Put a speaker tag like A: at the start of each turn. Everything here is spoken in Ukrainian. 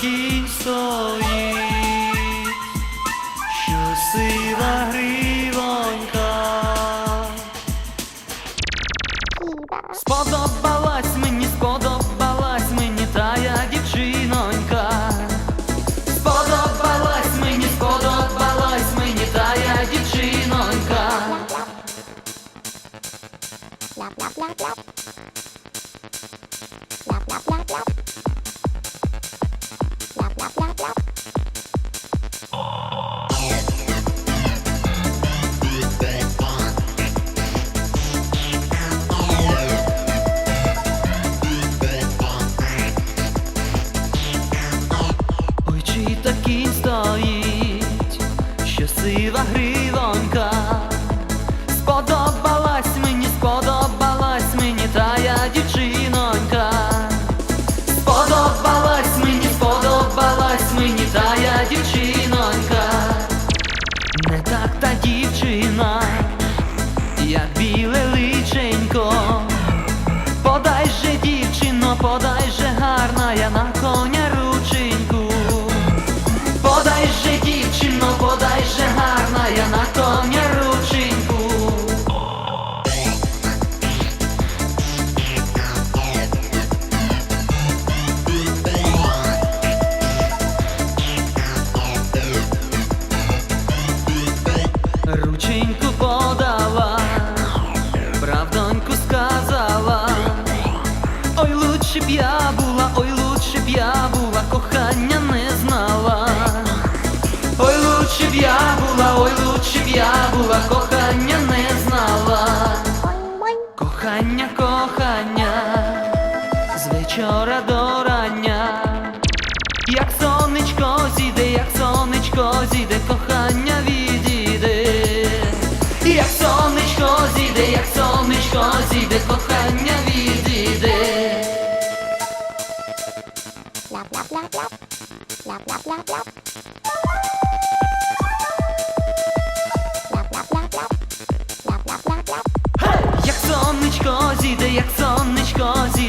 A: кінь стоїть, що сива гривонька. Сподобалась мені, сподобалась тая дівчинонька. Сподобалась мені, сподобалась мені тая дівчинонька.
B: Lap,
A: що сива гривонька. Лучше б я була, ой, лучше б я була, кохання не знала. Ой, лучше б я була, ой, лучше б я була, кохання не знала. Кохання, кохання, з вечора до рання, як Як сонечко зійде, як сонечко зійде.